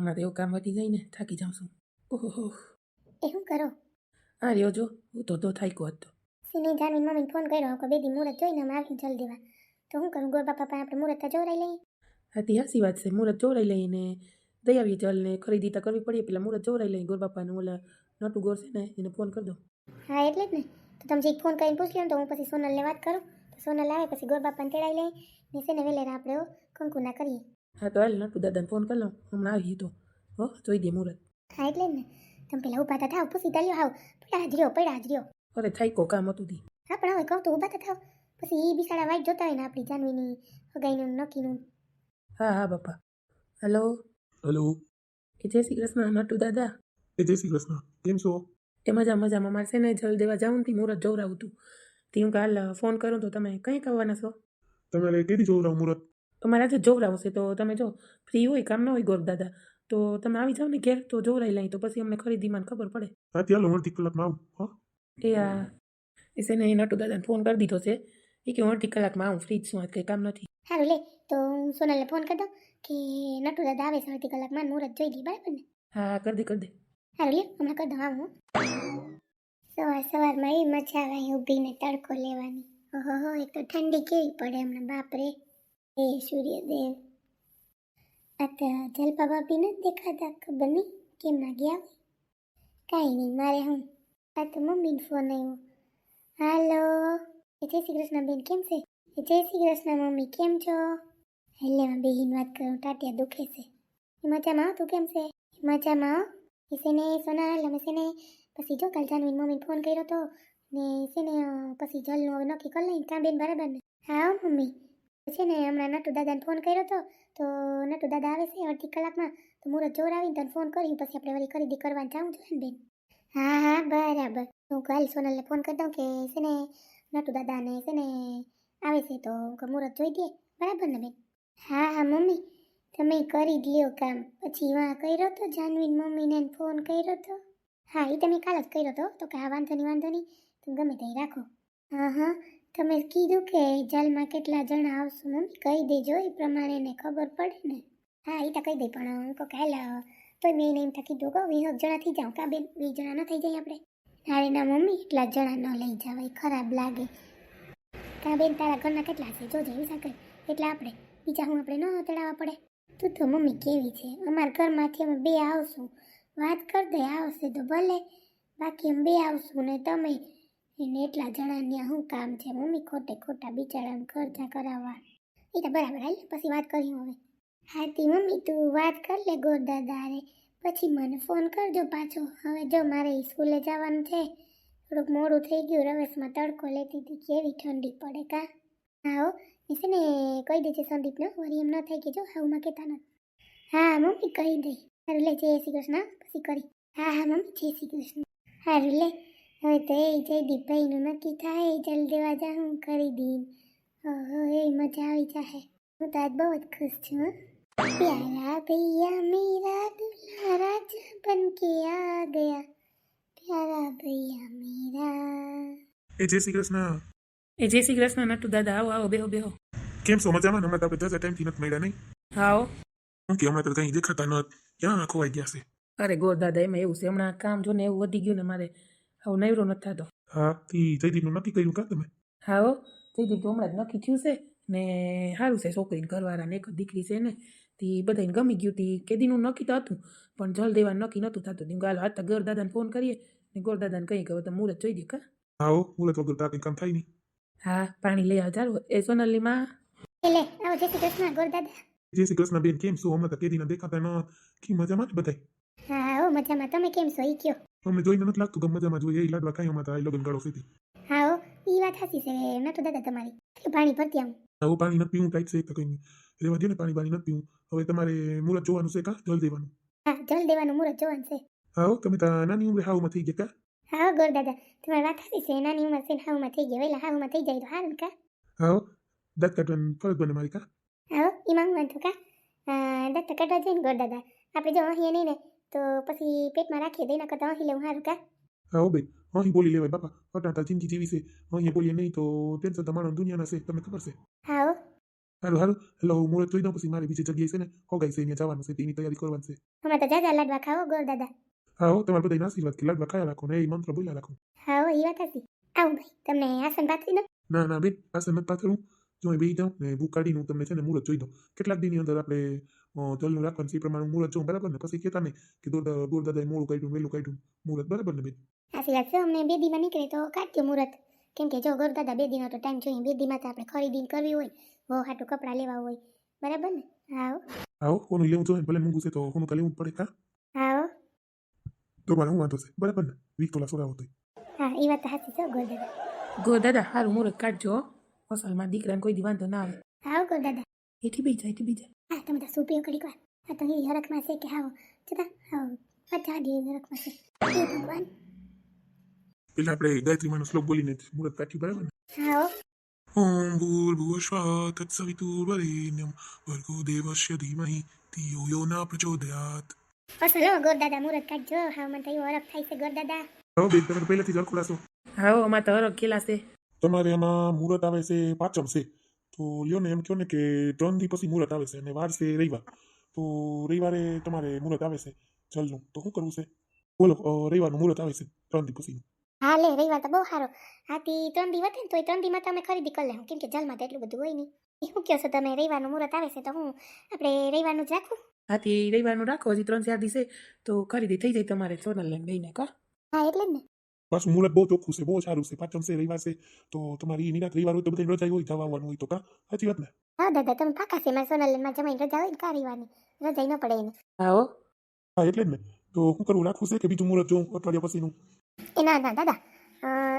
હમણાં તો એવું કામ વધી જાય ને થાકી જાઉં છું. ઓહો એ શું કરો. આ રહ્યો જો હું તો તો થાક્યો હતો. સિને જાનવી મમ્મી ફોન કર્યો કે બેદી મુરત જોઈને અમે આવી જલ્દી વા. તો શું કરું ગોર બાપા પાસે આપણે મુરત જોરાઈ લઈએ. હતી હાસી વાત છે મુહૂર્ત જોવરાઈ લઈને દઈ આવીએ ચાલ ને ખરીદી તો કરવી પડીએ પેલા મુહૂર્ત જોવરાઈ લઈએ. ગોરબાપાને ઓલા નટુ ગોર છે ને એને ફોન કરી દો હા એટલે જ ને. તો તમે જે ફોન કરીને પૂછ લો તો હું પછી સોનલને વાત કરું. તો સોનલ આવે પછી ગોર બાપાને તેડાઈ લઈએ ને છે ને વેલેરા આપણે કંકુના કરીએ. હા તો હાલ નટુ દાદાને ફોન કરી લઉં. હમણાં આવી તો. હો જોઈ દે મુરત હા એટલે જ ને. તમે પેલા ઊભા થા ઉપર સીધા લ્યો હાવ. પેલા હાજરીઓ પડ્યા હાજરીઓ. અરે થાક્યો કામ હતું દી હા પણ હવે કહું તો ઊભા થા થાવ પછી એ બિસાડા વાઈટ જોતા હોય ને આપણી જાનવીની હગાઈનું નક્કીનું હા હા બાપા. હલો? હલો. એ જય શ્રી કૃષ્ણ નટુ દાદા. એ જય શ્રી કૃષ્ણ. કેમ છો? એ મજા મજામાં. મારે છે ને જલ દેવા જાઉં તી મુહૂર્ત જોવરાવું તું. તી હું કાલ ફોન કરું તો તમે કંઈ કરવાના છો? તમે કેદી જોવરાવ મુહૂર્ત? તો મારા આજે જોવડાવશે તો તમે જો ફ્રી હોય કામ ન હોય ગોર દાદા તો તમે આવી જાઓ ને ઘેર તો જોવડાવી લઈ તો પછી અમને ખરીદીમાં ખબર પડે. હા ચાલો અડધી કલાકમાં આવું હા. એ આ એ છે ને એ નટુ દાદાને ફોન કરી દીધો છે. એ કે હું અડધી કલાકમાં આવું ફ્રી જ છું આજ કંઈ કામ નથી. સારું લે તો હું સોનલને ફોન કરી દઉં કે નટુ દાદા આવે છે અડધી કલાકમાં મુહૂર્ત જોઈ લઈ બરાબર ને? હા કરી દે કરી દે. સારું લે હમણાં કરી દઉં આવું સવાર સવારમાં એ મજા આવે ઊભીને તડકો લેવાની. ઓહો એક તો ઠંડી કેવી પડે હમણાં બાપરે. એ સૂર્યદેવ આ જલપા ભાભી નથી દેખાતા ખબર નહીં કેમ ના ગયા કાંઈ નહીં, મારે હું. આ તો મમ્મીનો ફોન આવ્યો. હાલો જય શ્રી કૃષ્ણ બેન કેમ છે? જય શ્રી કૃષ્ણ મમ્મી કેમ છો? એટલે માં બેહીન વાત કરું, ટાટિયા દુખે છે. મજામાં તું કેમ છે? મજામાં આવ એ છે ને સોનાલ અમે છે ને, પછી જો કાલ જાનવી મમ્મી ફોન કર્યો તો, ને છે ને પછી જલનું નક્કી કરી લઈને ત્યાં બેન બરાબર ને. હા, મમ્મી. છે ને, હમણાં નટુ દાદાને ફોન કર્યો હતો તો નટુ દાદા આવે છે અડધી કલાકમાં, તો મુરત જોર આવીને તને ફોન કર્યું, પછી આપણે વળી ખરીદી કરવા જાઉં જોઈએ ને બેન. હા હા, બરાબર. હું કાલ સોનલને ફોન કરી દઉં કે છે ને, નટુ દાદાને છે ને આવે છે તો મુરત જોઈ દે. બરાબર ને બેન? હા હા, મમ્મી. તમે કરી જ કામ. પછી વાં કર્યો તો, જાનવીન મમ્મીને ફોન કર્યો તો. હા એ તમે કાલ જ કર્યો તો તો કે હા, વાંધો નહીં વાંધો નહીં. તમે ગમે તે રાખો. હા હા. તમે કીધું કે જલમાં કેટલા જણા આવશો, મમ્મી કહી દેજો, એ પ્રમાણે એને ખબર પડે ને. હા એ તો કહી દે, પણ હું કહું કે હાલ. તો મેં એને એમ થકી કીધું કહું વીસ જણા થઈ જાઉં, કા બેન વીસ જણા ન થઈ જાય આપણે? તારે ના, મમ્મી, એટલા જણા ન લઈ જવાય ખરાબ લાગે. કા બેન, તારા ઘરના કેટલા છે? જોજે એવી કર એટલે આપણે, બીજા હું આપણે ન તેડાવવા પડે? તું તો, મમ્મી, કેવી છે? અમારા ઘરમાંથી અમે બે આવશું. વાત કરી દે, આવશે તો ભલે. બાકી અમે બે આવશું ને તમે એને એટલા જણાને શું કામ છે મમ્મી? ખોટે ખોટા બિચારાને ખર્ચા કરાવવા. એ તો બરાબર હાલ પછી વાત કરી હવે. હા તી મમ્મી, તું વાત કર લે ગોરદાદા રે પછી મને ફોન કરજો પાછો. હવે જો મારે સ્કૂલે જવાનું છે, થોડુંક મોડું થઈ ગયું, રવેશમાં તડકો લેતી હતી, કેવી ઠંડી પડે કા? હા હો છે ને કહી દેજે સંદીપને વરી એમ ન થઈ કે જો હાઉમાં કહેતા નથી હા, મમ્મી કહી દઈ સારું લે, જય શ્રી કૃષ્ણ પછી કરી. હા હા, મમ્મી, જય શ્રી કૃષ્ણ. સારું લે. હવે તો એ જયદીપભાઈનું નક્કી થાય ચાલ દેવા હું કરી દઈને. દઈ હવે મજા આવી જાય હું તો આજ બહુ જ ખુશ છું પ્યારા ભૈયા મેરા દુલ્હા રાજા બન કે આ ગયા. પ્યારા ભૈયા મેરા. એ જય શ્રી કૃષ્ણ. એ જય શ્રી કૃષ્ણ નટુ દાદા આવો આવો બેહો બેહો. કેમ છો? મજામાં? હમણાં તો આપણે દસ ટાઈમથી નથી મળ્યા નહીં. હાઓ. હું કે હમણાં તો કંઈ દેખાતા ન ક્યાં ખોવાઈ ગયા છે? અરે ગોર દાદા એમાં એવું છે. હમણાં કામ જો ને એવું વધી ગયું ને મારે આવું નવરો નથી થતો હા તી જયદીપનું નક્કી કર્યું કા તમે હા હો જયદીપ તો હમણાં જ નક્કી થયું છે ને સારું છે છોકરીને ઘરવાળાને એક દીકરી છે ને તે બધાને ગમી ગયું તી કેદીનું નક્કી તો હતું પણ જલ દેવાનું નક્કી નહોતું થતું તી ગાલો હાથ ગોર દાદાને ફોન કરીએ ને ગોર દાદાને કહી કે હવે તમે મુહૂર્ત જોઈ દે કા હા હો મુહૂર્ત વગર તો કામ થાય નહીં હા પાણી લઈ આવ ચાલો એ સોનલીમાં એટલે આવો જય શ્રી કૃષ્ણ ગોરદાદા જય શ્રી કૃષ્ણ બેન કેમ છો હમણાં તો કેદીના દેખાતા ન કી મજામાં જ બધાય હા હો મજામાં. તમે કેમ છો? ઈ કયો. અમને જોઈને નથી લાગતું કે મજામાં જોઈએ એ લાડવા ખાઈ હમણાં તો આ લગ્ન સીધી. હા હો ઈ વાત સાચી છે. નટુ દાદા તમારી કે પાણી ભરતી આવું આવું પાણી નથી પીવું ટાઈટ છે તો કંઈ રેવા દે ને પાણી પાણી નથી પીવું. હવે તમારે મુરત જોવાનું છે કા? જલ દેવાનું. હા જલ દેવાનું મુરત જોવાનું છે. હા હો તમે તો નાની ઉંમરે હાવમાં થઈ ગયા કા? હા ગોર દાદા તમારી વાત સાચી છે. નાની ઉંમર છે હાવમાં થઈ ગયા વેલા હાવમાં થઈ જાય તો હારું કા? હા દાંત કાઢવાની ફરજ બને મારી કા? હા ઈ માંગવાનું તો કા? અ, દત્ત કાઢવા જઈને ગોર દાદા. આપણે જો અહીંયા નહીં ને તો પછી પેટમાં રાખીએ તો એના કરતાં અહીં લેવું સારું કા? હા હો બેન અહીં બોલી લેવાય બાપા. અટાટા જિંદગી જીવી છે. અહીં બોલીએ નહીં તો ટેન્શન તો માણસ દુનિયાના છે તમને ખબર છે? હા હો. સારું એટલે હું મુહૂર્ત જોઈ દઉં પછી મારે બીજી જગ્યાએ છે ને હોગાઈ છે અહીંયા જવાનું છે તેની તૈયારી કરવાની છે. હમણાં તો જાજા લાડવા ખાઓ ગોળ દાદા. હા હો તમારે બધા આશીર્વાદ કે લાડવા ખાયા રાખો ને એ મંત્ર બોલ્યા રાખો. હા હો એ વાત હતી આવું ભાઈ તમને આસન પાથરી દો ના ના બેન આસન નથી પાથરું જો અહીં બેસી જાઉં ને બુક કાઢીને હું તમને છે ને મુહૂર્ત જોઈ દઉં કેટલાક દિનની અંદર આપણે અ, જલનું રાખવાનું છે એ પ્રમાણે હું મુહૂર્ત જોઉં બરાબર ને પછી કહેતા નહીં કે દોર દોર દાદાએ મોડું કાઢ્યું વહેલું કાઢ્યું મુહૂર્ત બરાબર ને બેન આશીર્વાદ છે અમને બે દીમાં નીકળે તો કાઢજો મુહૂર્ત કેમ કે જો ગોળ દાદા બે દીનો તો ટાઈમ જોઈએ બે દીમાં તો આપણે ખરીદી કરવી હોય બહુ હાટું કપડાં લેવા હોય બરાબર ને હા હો. આવો કોનું લેવું જોઈએ ભલે મૂંગું છે તો કોનું તો લેવું જ પડે હા હા હો. તો મારે હું વાંધો છે બરાબર ને વીક તોલા સોરાવો તો હા એ વાત તો સાચી છે હો ગોળ દાદા ગો દાદા સારું મુહૂર્ત કાઢજો હો. અસલમાં દીકરાને કોઈ દી વાંધો ના આવે હા કો દાદા એથી બી જાય એથી બી જાય હા તમે તો શું પીઓ ઘડીક વાર આ તો એ હરખમાં છે કે હાવ જતા હાવ અચ્છા દે હરખમાં છે હે ભગવાન પેલા આપણે ગાયત્રી માનો શ્લોક બોલીને મુરત કાઠી બરાબર ને હા હો. ઓમ ભૂર્ભુવસ્વાહ તત્સવિતુર્વરેણ્યમ ભર્ગો દેવસ્ય ધીમહિ ધિયો યો ન પ્રચોદયાત અસલ હો ગોળ દાદા મુહૂર્ત કાઢજો હા મને તો હરખ થાય છે ગોળ દાદા હવે બેન તમે પહેલેથી જ અડખુડાશો હા હો, અમારે તો હરખ ખેલા છે તમારે એમાં મુહૂર્ત આવે છે પાંચમ છે તો લ્યો ને એમ કહો ને કે ત્રણ દી પછી મુહૂર્ત આવે છે અને વાર છે રવિવાર તો રવિવારે તમારે મુહૂર્ત આવે છે જલનું તો શું કરવું છે બોલો રવિવારનું મુહૂર્ત આવે છે ત્રણ દી પછી હા લે રવિવાર તો બહુ સારો હાથી ત્રણ દિવસ ને તો ત્રણ દીમાં તમે ખરીદી કરી લેવું કેમ કે જલમાં તો એટલું બધું હોય નહીં એ શું કહો છો તમે રવિવારનું મુહૂર્ત આવે છે તો હું આપણે રવિવારનું જ રાખું આથી રવિવારનું રાખો હજી ત્રણ ચાર દિવસે તો ખરીદી થઈ જાય તમારે સોનલ લઈને બેને કા હા એટલે જ ને પાછું મુહૂર્ત બહુ ચોખ્ખું છે બહુ સારું છે પાંચમ છે રવિવાર છે તો તમારી નિરાત રવિવાર હોય તો બધી રજા હોય જવા આવવાનું હોય તો કા સાચી વાત ને હા દાદા તમે પાકા છે મારા સોનલમાં જમાઈને રજા હોય ને કા રવિવારની રજા ન પડે એને હા હો હા એટલે જ ને તો શું કરવું રાખવું છે કે બીજું મુહૂર્ત જોઉં અઠવાડિયા પછીનું એ ના ના દાદા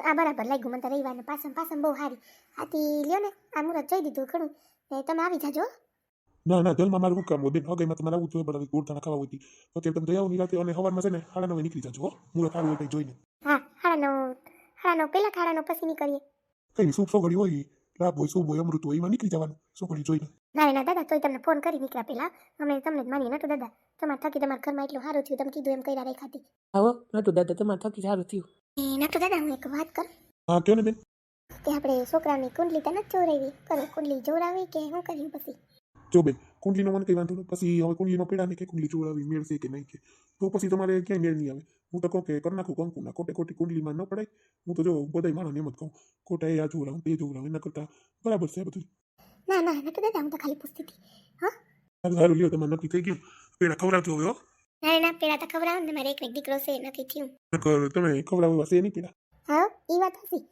આ બરાબર લાગ્યું મને રવિવારનું પાસમ પાસમ બહુ સારી આથી લ્યો ને આ મુહૂર્ત જોઈ દીધું ઘણું ને તમે આવી જાજો હો. ના ના જલમાં મારું કામ હોય બેન હગાઈમાં તમારે આવવું જોઈએ પણ ગોળતાના ખાવા હોય તો તમે જઈ આવો નિરાતે અને સવારમાં છે ને સાડા નવે નીકળી જાજો હો મુહૂર્ત સારું હોય જોઈને હા હાડાનો હાડાનો પેલા ખાડાનો પછી નીકળીએ. કઈ સૂપ સોગડી હોય લાભ હોય શુભ હોય અમૃત હોય એમાં નીકળી જવાનું સોગડી જોઈને. ના ના દાદા તોય તમને ફોન કરી નીકળ્યા પેલા. અમે તમને જ માનીએ નતો દાદા. તમારે થકી તમારા ઘરમાં એટલું સારું થયું તમે કીધું એમ કર્યા રેખાતી હો નતું દાદા તમારે થકી સારું થયું. એ નતો દાદા હું એક વાત કરું. હા કયો ને બેન? કે આપણે છોકરાની કુંડલી તો નથી ચોરાવી. કરો કુંડલી જોરાવી કે શું કર્યું પછી? જો બેન કુંડલીનો મને કંઈ વાંધો નહીં પછી હવે કુંડલીનો પેડા ને કે કુંડલી ચોરાવી મેળશે કે નહીં કે? તો પછી તમારે ક્યાંય મેળ નહીં આવે. હું તો કહું કે કરી નાખું કંકુના ખોટે ખોટી કુંડલીમાં ન પડાય. હું તો જો બધાય માણસ એમ જ કહું. ખોટા એ આ જોવડાવું તે જોવડાવું એના કરતા બરાબર છે બધું. ના ના નતો દાદા હું તો ખાલી પૂછતી હતી. સારું સારું લ્યો તમારે નક્કી થઈ ગયું. પેલા ખવડાવજો હવે હો. ના ના પેલા તો ખબર ને મારે એક એક દીકરો છે નથી થયું. તમે ખવડાવો હશે છે નહીં પેલા. હા એ વાત હતી.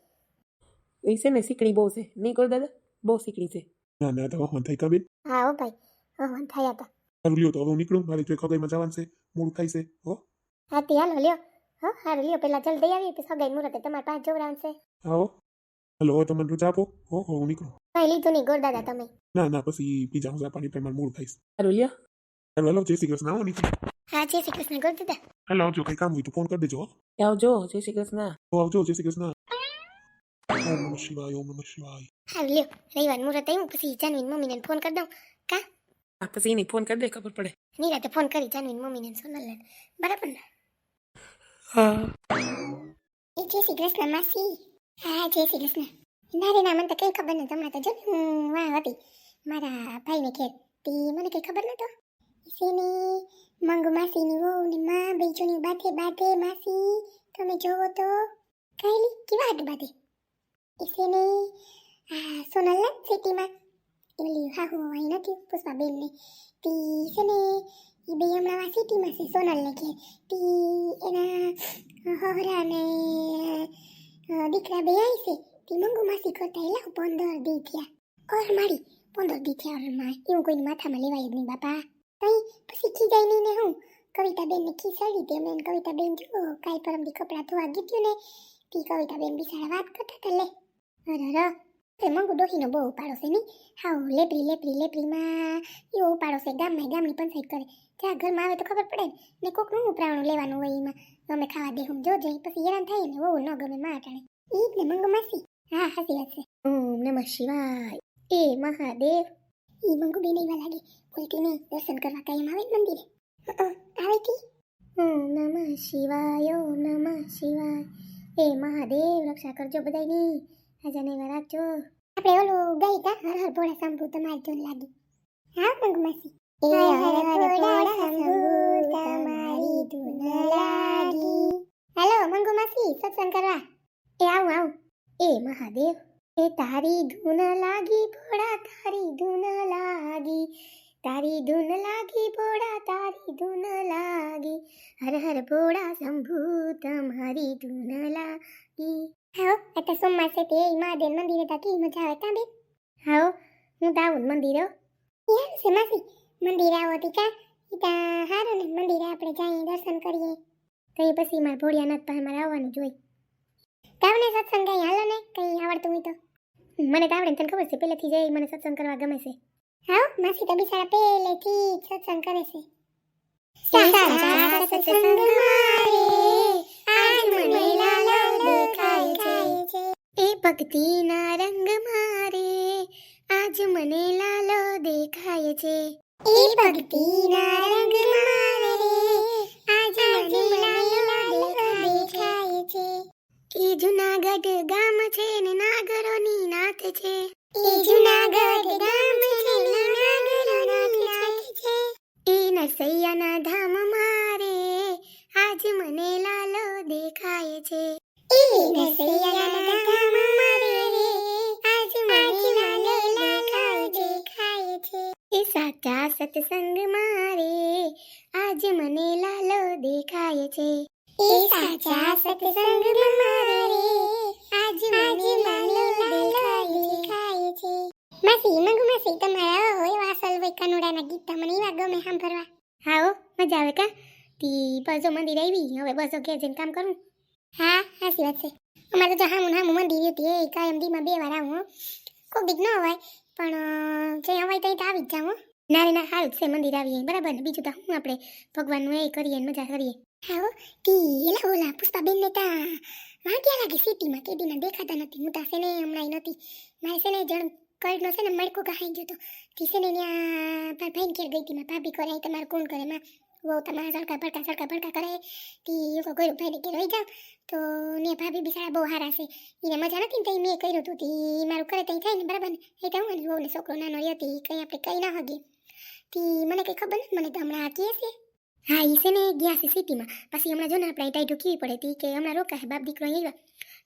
એ છે ને સીકડી બહુ છે. નહીં કરો દાદા બહુ સીકડી છે. ના ના તો વાહન થઈ કબીર હા ઓ ભાઈ. હો થયા હતા સારું લ્યો તો હવે હું નીકળું. મારે જો ખગાઈમાં જવાનું છે મોડું થાય છે હો. હા તે હાલો લ્યો. હા હારું લ્યો પેલા જલ્દી આવી પછી સગાઈ મુહૂર્તે તમારે પાસે જોવડાવવાનું છે આવો. હલો તમે રજા આપો. હો હો હું નીકળું. કઈ લીધું નહીં ગોળ દાદા તમે. ના ના પછી બીજા હું પાણી પ્રમાણ મૂળ છે સારું લ્યો. હેલો હલો જય શ્રી કૃષ્ણ આવો નીકળું. હા જય શ્રી કૃષ્ણ ગોળ દાદા હાલો આવજો કંઈ કામ હોય તો ફોન કરી દેજો હો. આવજો જય શ્રી કૃષ્ણ. હો આવજો જય શ્રી કૃષ્ણ. ઓમ નમઃ શિવાય ઓમ નમઃ શિવાય. હારું લ્યો રવિવાર મુહૂર્ત આવ્યું પછી જાનવીન મમ્મીને ફોન કરી દઉં. કા? આ પછી એને ફોન કરી દે ખબર પડે. નિરાતે ફોન કરી જાનવીન મમ્મીને સોનલને. બરાબર ને? હા એ જય શ્રી કૃષ્ણ, માસી. હા, જય શ્રી કૃષ્ણ. ના રે ના મને તો કઈ ખબર નથી હમણાં તો જો હું વાહ હતી. મારા ભાઈને ઘેર. તે મને કઈ ખબર નતો ઈસીની મંગુ માસીની વહુ ને માં બેજોની બાથે બાથે, માસી, તમે જોવો તો. કાયલી, કેવા હાટ બાથે? ઈસીની આ સોનલના સિટીમાં. એમલી હાહુ અહીં નથી પુષ્પાબેન ને તી છે ને એ બે હમણાં સિટીમાં છે સોનલને ઘેર. તી એના હહરા ને દીકરા બે આવી છે. તી મંગુ માસી કરતા એલા પંદર દી થયા. ઓર મારી, પંદર દી થયા ઓરમાં, એવું કોઈને માથામાં લેવાય જ નહીં બાપા. તઈ પછી ખીજાય નહીં ને હું. કવિતાબેન ને ખીસાડી તે મેં કવિતાબેન જો કાંઈ પરમથી કપડાં ધોવા ગીત્યું ને. તી કવિતાબેન બિચારા વાત કરતા હતા લે. અરે. તે મંગુ ડોહીનો બહુ ઉપાડો છે નહીં હાઉ લેપરી લેપરી લેપરીમાં એવો ઉપાડો છે ગામમાં ગામની પંચાયત કરે જ્યાં ઘરમાં આવે તો ખબર પડે ને ને કોકનું ઉપરાણું લેવાનું હોય એમાં અમે ખાવા દે હું જોજે પછી હેરાન થાય ને બહુ ન ગમે માં અટાણે ઈ જ ને મંગુ માસી હા હાસી વાત છે ઓમ નમઃ શિવાય એ મહાદેવ ઈ મંગુ બેન એવા લાગે બોલતી નહીં દર્શન કરવા કાયમ આવે ને મંદિરે આવે તી ઓમ નમઃ શિવાય ઓમ નમઃ શિવાય એ મહાદેવ રક્ષા કરજો બધાયની આજાને એવા રાખજો આપણે ઓલું ગઈ તા હર હર ભોળા શંભુ તમારી જોન લાગી. હા મંગમાસી એ હર હર ભોળા શંભુ તમારી જોન લાગી. હેલો મંગુમાસી સત્સંગ કરવા. એ આવું આવું. એ મહાદેવ એ તારી ધૂન લાગી ભોળા તારી ધૂન લાગી. તારી ધૂન લાગી ભોળા તારી ધૂન લાગી. હર હર ભોળા શંભુ તમારી ધૂન લાગી. હાઓ એટલે સોમવાર છે તે મહાદેવ મંદિરે તાકી મજા આવે તા બે? હાઓ હું તો મંદિર. એમ છે માસી? મંદિર આવો ટીકા કા? ઈ તા હારું ને મંદિરે આપણે જઈએ દર્શન કરીએ. તો એ પછી મારા ભોળિયાનાથ પાસે મારે આવવાનું જોઈ તાવને સત્સંગ કઈ હાલો ને કઈ આવડતું હોય તો. મને તો આવડે તને ખબર છે પહેલેથી જઈ મને સત્સંગ કરવા ગમે છે. હા માસી તો બિચારા પહેલેથી જ સત્સંગ કરે છે. લાલો દેખાય છે. એ ભક્તિના રંગ મારે આજ મને લાલો દેખાય છે. એ ભક્તિના રંગ મારે આજ મને લાલો દેખાય છે. એ જુનાગઢ ગામ છે ને નાગરોની નાથ છે. એ જુનાગઢ ગામ છે એ નરસૈયાના ધામ મારે આજ મને લાલો દેખાય છે. એ નરસૈયાના ધામ મારે આજ મને લાલો દેખાય છે. એ સાચા સત્સંગ મારે આજ મને લાલો દેખાય છે. એ સાચા સત્સંગ મારે આજ મને લાલો દેખાય છે. માસી મંગુ તમારા હોય વાસલ હોય કનુડાના ગીત તમને એવા ગમે સાંભળવા. મજા આવે કા? તી બસો મંદિર આવી હવે બસો ઘેર જઈને કામ કરું. હા સાચી વાત છે. અમારે તો હામું હામું મંદિર હતી એ કાયમ દીમાં બે વાર આવું કોઈ કોક દીક ન હોય પણ જે હોય ત્યાં તો આવી જ જાઉં હો. ના ના સારું છે મંદિર આવીએ બરાબર ને? બીજું તો હું આપણે ભગવાનનું એ કરીએ ને મજા કરીએ? હાઓ તી એલા ઓલા પુષ્પાબેન ને તા વાગ્યા લાગે સિટીમાં. કેદીના દેખાતા નથી. હું તા છે ને હમણાં નથી મારે છે ને જણ કરનો છે ને મડકો કહાઈ ગયો તો. તી છે ને ત્યાં ભાઈ ઘેર ગઈ હતી. માં ભાભી કરે તમારે કોણ કરે? માં વો તમારા સડકા ભડકા સડકા ભડકા કરે કે એવું કોઈ ભાઈ કે રહી જાવ તો ને ભાભી બિચારા બહુ હારા છે એને મજા નથી ને મેં કર્યું હતું તી મારું કરે તઈ થાય ને બરાબર ને એ તો હું વહુ ને છોકરો નાનો રહ્યો તી કઈ આપણે કંઈ ના હગી તી મને કંઈ ખબર નથી મને તો હમણાં આ કહે છે હા એ છે ને, ગયા છે સિટીમાં. પછી હમણાં જો ને, આપણે ટાઈટો કેવી પડે હતી કે હમણાં રોકાય બાપ દીકરો અહીંયા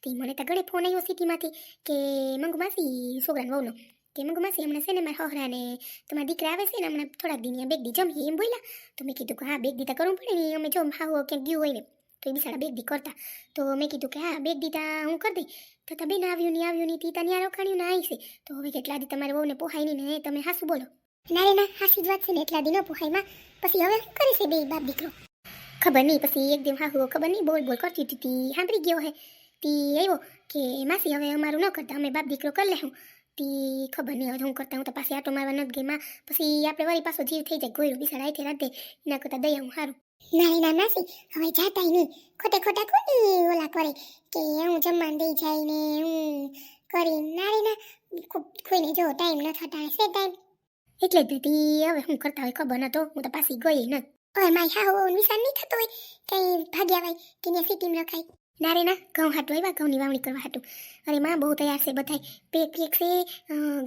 તે મને તો ઘરે ફોન આવ્યો સિટીમાંથી, કે મંગુ માસી, છોકરાને વહુનો. કે મંગુ માસી હમણાં છે ને મારા હોહરા ને તમારા દીકરા આવે છે ને હમણાં થોડાક દી બેગ દી જમીએ એમ બોલ્યા. તો મેં કીધું કે હા બેગ દીતા કરવું પડે ને અમે જો હાવ ક્યાંક ગયું હોય ને તો એ બિસાડા બેગ દી કરતા. તો મેં કીધું કે હા બેગ દીતા હું કરી દઈ તો તમે બેન આવ્યું નહીં આવ્યું નહીં તીતા ન્યા રોકાણ્યું ના આવી છે. તો હવે કેટલા દી તમારે વહુને પોહાય નહીં ને તમે હાસું બોલો. ના રે ના હાસી જ વાત છે ને એટલા દી ન પોહાયમાં પછી હવે કરી છે બે બાપ દીકરો? ખબર નહીં પછી એક દિવસ હાહુ ખબર નહીં બોલ બોલ કરતી હતી સાંભળી ગયો હે. તી આવ્યો કે માસી હવે અમારું ન કરતા અમે બાપ દીકરો કરી લેવું તી ખબર નહીં હવે હું કરતા હું તો પાછી આટો મારવા નથી ગઈ. માં પછી આપણે વળી પાછો જીવ થઈ જાય ગોયરું બિસાડ આવી રાતે. એના કરતા દયા હું સારું ના ના માસી હવે જાતા નહીં. ખોટે ખોટા કોની ઓલા કરે? કે હું જમવાનું દઈ જાય ને હું કરી ના ના ખૂબ કોઈને જો ટાઈમ ન થતા છે ટાઈમ. એટલે જ હવે હું કરતા હોય ખબર નતો હું તો પાછી ગઈ નથી. ઓય માય હા હો નિશાન નહીં થતો હોય. કઈ ભાગ્યા ભાઈ કે ને સિટીમાં રખાય. ના રે, ના, ઘઉં હાટું આવ્યા, ઘઉંની વાવણી કરવા હાટું. અરે માં, બહુ તૈયાર છે બધાય. પેક પેક છે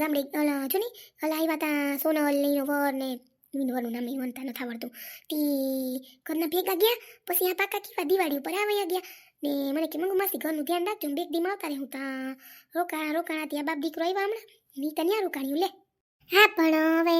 ગામડે જો ને, અલા આવ્યા તા સોનલ લઈનો વર ને વિનવરનું નામ એ વનતા નથી આવડતું. તી ઘરના ભેગા ગયા, પછી આ પાકા કેવા દિવાળી ઉપર આવ્યા ગયા. ને મને કે, મંગુ, માસી ઘરનું ધ્યાન રાખજો ને બેગ દીમાં આવતા રહે હું તા. રોકાણા રોકાણા ત્યાં બાપ દીકરો આવ્યા હમણાં. ની આ રોકાણ્યું, લે. હા, પણ હવે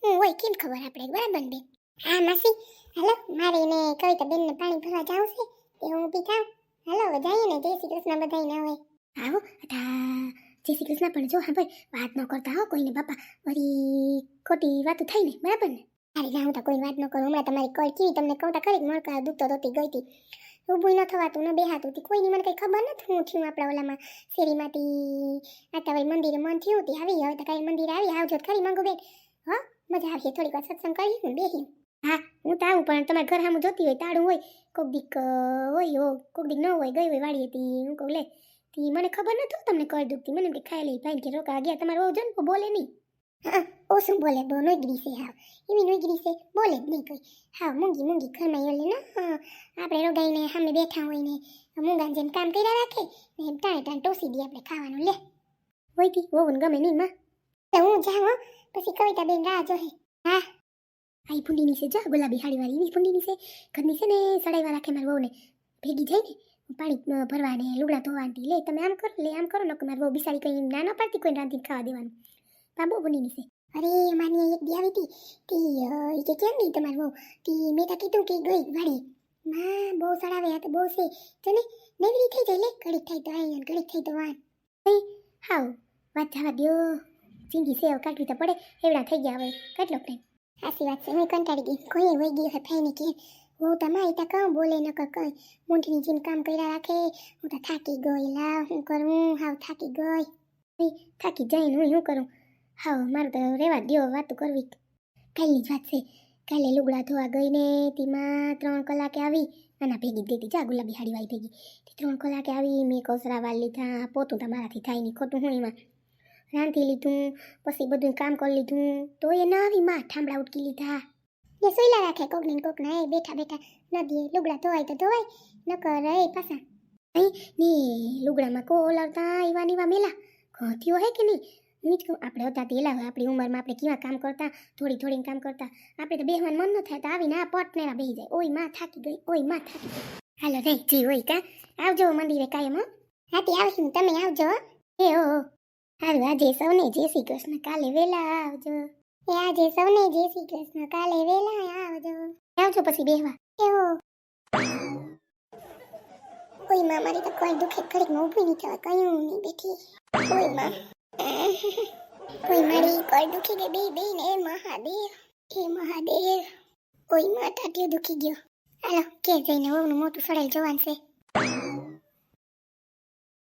હું હોય કેમ ખબર આપણે બરાબર બે? હા, માસી. હાલો, મારે ને કવિતા બેનને પાણી ભરવા જાવું છે એ હું ઊભી થાવ. હાલો, હવે જઈએ ને. જય શ્રી કૃષ્ણ બધાયને હવે. આવો અધા જય શ્રી કૃષ્ણ, પણ જો, હા ભાઈ વાત ન કરતા હો, કોઈને બાપા. વળી ખોટી વાતો થાય ને, બરાબર ને? અરે હું તો કોઈ વાત ન કરું. હમણાં તમારી કળ કેવી તમને કહું તો ખરી મળકા દુખતો દોતી ગઈ હતી. ઊભું ન થવાતું, ન બેહાતું હતી. કોઈની મને કંઈ ખબર નથી, હું થયું આપણા ઓલામાં શેરીમાંથી. આતા ભાઈ મંદિરે મન થયું હતી, આવી, હવે તો કાંઈ મંદિરે આવી, આવજો ખરી, માંગુ બેન. હા, મજા આવી, થોડીક વાર સત્સંગ કરી હું બેહી હા હું તો આવું પણ તમારા ઘર સામું જોતી હોય તાળું હોય કોક દીક હોય હો કોક દીક ન હોય ગઈ હોય વાળી હતી હું કહું લે તી મને ખબર નતું તમને કર દુખતી મને કે ખાઈ લઈ ભાઈ કે રોકા ગયા તમારે વહુ જન બોલે નહીં. હા ઓ શું બોલે બહુ નોગરી છે હાવ એવી નોગરી છે બોલે જ નહીં કોઈ. હાવ મૂંગી મૂંગી ઘરમાં ઓલે ને આપણે રોગાઈને સામે બેઠા હોય ને મૂંગા જેમ કામ કર્યા રાખે ને એમ ટાણે ટાણે ટોસી દઈએ આપણે ખાવાનું લે. હોય તી વહુને ગમે નહીં માં. હું જાઉં હો પછી કવિતા બેન રાહ જોહે. હા આઈ ફૂંડીની છે જા ગુલાબી હાડીવાળી એવી ફૂંડીની છે. ઘરની છે ને સડાઈવા રાખે મારી વહુને ભેગી જાય ને પાણી ભરવા ને લુગડા ધોવાની લે તમે આમ કરો લે આમ કરો નકર મારે બહુ બિસારી કઈ ના ના પાડતી કોઈ રાંધીને ખાવા દેવાનું. બાબુ ફૂંડીની છે. અરે માની એક દી આવી હતી તી અ, કે કેમ નહીં તમારે બહુ તી મેં તો કીધું કે ગઈ વાળી. માં બહુ સડાવે આ તો બહુ છે. તને નેવરી થઈ જાય લે ઘડીક થાય તો આઈ ઘડીક થાય તો વાન. હાવ વાત જવા દો જિંદગી સેવ કાઢવી તો પડે એવડા થઈ ગયા હવે કેટલો ટાઈમ. સાચી વાત છે હું કંટાળી ગઈ કોઈ વહી ગઈ હે ફાઈને કે હું તમારી મારી તો કહું બોલે ન કઈ મૂંઠની જેમ કામ કર્યા રાખે હું તો થાકી ગઈ લાવ હું કરું હાવ થાકી ગઈ થાકી જઈને હું શું કરું હાવ મારું તો રહેવા દો વાત કરવી કાલની જ વાત છે કાલે લુગડા ધોવા ગઈ ને તેમાં ત્રણ કલાકે આવી નાના ભેગી દેતી જા ગુલાબી હાડી વાળી ભેગી ત્રણ કલાકે આવી મેં કોસરા વાળ લીધા પોતું તમારાથી થાય નહીં ખોટું હું એમાં રાંધી લીધું, પછી બધું કામ કરી લીધું તો એ ના આવી માં ઠામડા ઉટકી લીધા. ને સોયલા રાખે કોક ને કોક ના એ બેઠા બેઠા નદીએ લુગડા ધોવાય તો ધોવાય કરે એ પાછા અહીં ને લુગડામાં કો ઓલાવતા એવા નેવા મેલા. ઘોથીઓ હે કે નહીં? હું જ આપણે હતા તેલા હોય, આપણી ઉંમરમાં આપણે કેવા કામ કરતા, થોડી થોડીને કામ કરતા. આપણે તો બેહવાનું મન ન થાય તો આવીને આ પટ ને બેહી જાય. ઓયમાં થાકી ગઈ, ઓયમાં થાકી ગઈ. હાલો રે, જી હોય કા. આવજો મંદિરે કાયમ હાથી આવશું, તમે આવજો. એ ઓ. હારું, આજે સૌને જય શ્રી કૃષ્ણ. કાલે વેલા આવજો. એ આજે સૌને જય શ્રી કૃષ્ણ. કાલે વેલા આવજો. આવજો પછી બેહવા. એવો. કોઈ માં મારી તો કોઈ દુખે ઘડીકમાં ઊભી નહીં થવા કયું નહીં બેઠી. કોઈ માં. કોઈ મારી કોઈ દુખી ગઈ, બે બે ને મહાદેવ. હે મહાદેવ. કોઈ માં કે દુખી ગયો. હાલો કે જઈને વહુનું મોટું સડાઈ જવાનું છે?